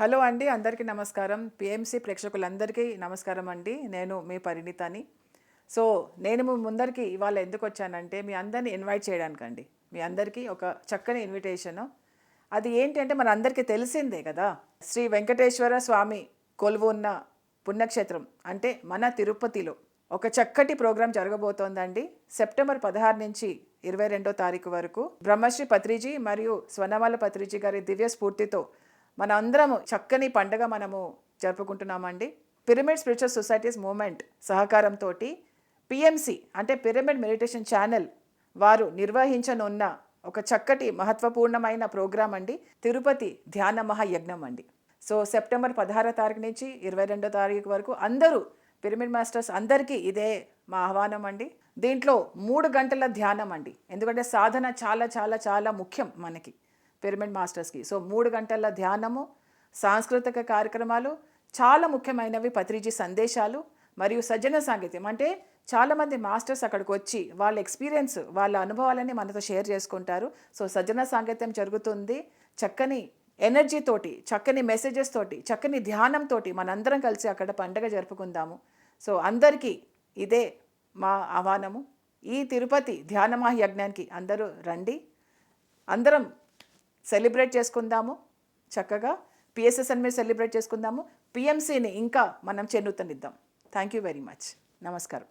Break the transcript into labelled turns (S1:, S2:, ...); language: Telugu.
S1: హలో అండి అందరికీ నమస్కారం. పిఎంసి ప్రేక్షకులందరికీ నమస్కారం అండి. నేను మీ పరిణితని. సో నేను మీ ముందరికి ఇవాళ ఎందుకు వచ్చానంటే మీ అందరిని ఇన్వైట్ చేయడానికండి. మీ అందరికీ ఒక చక్కని ఇన్విటేషను. అది ఏంటంటే మన అందరికీ తెలిసిందే కదా. శ్రీ వెంకటేశ్వర స్వామి కొలువు ఉన్న పుణ్యక్షేత్రం అంటే మన తిరుపతిలో ఒక చక్కటి ప్రోగ్రాం జరగబోతోందండి. సెప్టెంబర్ పదహారు నుంచి ఇరవై రెండో తారీఖు వరకు బ్రహ్మశ్రీ పత్రిజీ మరియు స్వర్ణమాల పత్రిజీ గారి దివ్య స్ఫూర్తితో మన అందరము చక్కని పండగ మనము జరుపుకుంటున్నామండి. పిరమిడ్ స్పిరిచువల్ సొసైటీస్ మూమెంట్ సహకారంతో పిఎంసి అంటే పిరమిడ్ మెడిటేషన్ ఛానల్ వారు నిర్వహించనున్న ఒక చక్కటి మహత్వపూర్ణమైన ప్రోగ్రాం అండి. తిరుపతి ధ్యాన మహాయజ్ఞం అండి. సో సెప్టెంబర్ పదహారో తారీఖు నుంచి ఇరవై రెండో తారీఖు వరకు అందరూ పిరమిడ్ మాస్టర్స్ అందరికీ ఇదే మా ఆహ్వానం అండి. దీంట్లో మూడు గంటల ధ్యానం అండి. ఎందుకంటే సాధన చాలా చాలా చాలా ముఖ్యం మనకి. పిరమిడ్ మాస్టర్స్కి. సో మూడు గంటల ధ్యానము సాంస్కృతిక కార్యక్రమాలు చాలా ముఖ్యమైనవి పత్రిజీ సందేశాలు మరియు సజ్జన సాంగత్యం అంటే చాలామంది మాస్టర్స్ అక్కడికి వచ్చి వాళ్ళ ఎక్స్పీరియన్స్ వాళ్ళ అనుభవాలని మనతో షేర్ చేసుకుంటారు. సో సజ్జన సాంగత్యం జరుగుతుంది. చక్కని ఎనర్జీ తోటి చక్కని మెసేజెస్ తోటి చక్కని ధ్యానంతో మనందరం కలిసి అక్కడ పండగ జరుపుకుందాము. సో అందరికీ ఇదే మా ఆహ్వానము. ఈ తిరుపతి ధ్యానమా యజ్ఞానికి అందరూ రండి. అందరం సెలబ్రేట్ చేసుకుందాము చక్కగా. పిఎస్ఎస్ఎన్ మీద సెలబ్రేట్ చేసుకుందాము. పిఎంసీని ఇంకా మనం చెన్నుతనిద్దాం థ్యాంక్ యూ వెరీ మచ్ నమస్కారం.